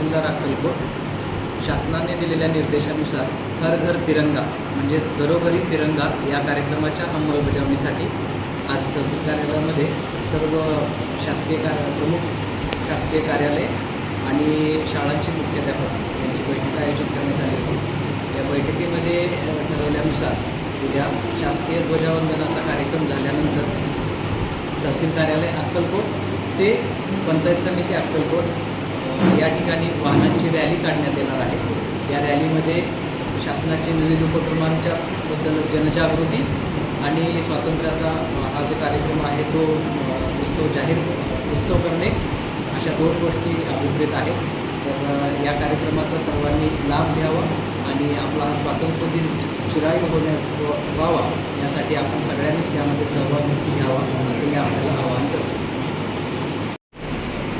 अक्कलकोट शासनाने दिलेल्या निर्देशानुसार हर घर तिरंगा म्हणजेच घरोघरी तिरंगा या कार्यक्रमाच्या अंमलबजावणीसाठी आज तहसील कार्यालयामध्ये सर्व शासकीय कार्य प्रमुख शासकीय कार्यालय आणि शाळांचे मुख्याध्यापक यांची बैठक आयोजित करण्यात आली होती. या बैठकीमध्ये ठरवल्यानुसार उद्या शासकीय ध्वजावंदनाचा कार्यक्रम झाल्यानंतर तहसील कार्यालय अक्कलकोट ते पंचायत समिती अक्कलकोट या ठिकाणी वाहनांची रॅली काढण्यात येणार आहे. या रॅलीमध्ये शासनाचे विविध उपक्रमांच्या बद्दल जनजागृती आणि स्वातंत्र्याचा हा जो कार्यक्रम आहे तो उत्सव जाहीर उत्सव करणे अशा दोन गोष्टी अभिप्रेत आहेत. तर या कार्यक्रमाचा सर्वांनी लाभ घ्यावा आणि आपला हा स्वातंत्र्य दिन चिराई होण्या व्हावा यासाठी आपण सगळ्यांनीच यामध्ये सहभाग घ्यावा असं मी आपल्याला आवाहन करतो.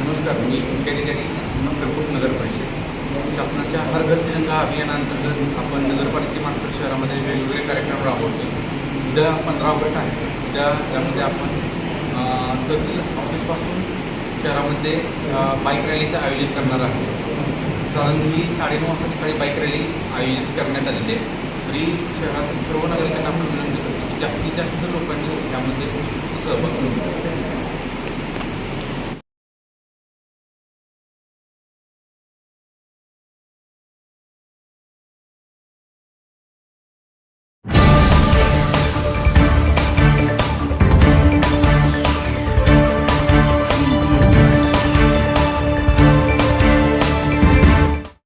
नमस्कार मी मुख्याधिकारी नगरपूर नगर परिषद शासनाच्या हर घर तिरंगा अभियानांतर्गत आपण नगरपालिकेमार्फत शहरामध्ये वेगवेगळे कार्यक्रम राबवतो उद्या पंधरा ऑगस्ट आहे. उद्या त्यामध्ये आपण तहसील ऑफिसपासून शहरामध्ये बाईक रॅलीचं आयोजित करणार आहोत. सरांनी साडेनऊ वाजता सकाळी बाईक रॅली आयोजित करण्यात आलेली आहे. तरी शहरातील सर्व नागरिकांना आपण विनंती करतो की जास्तीत जास्त लोकांनी यामध्ये सहभाग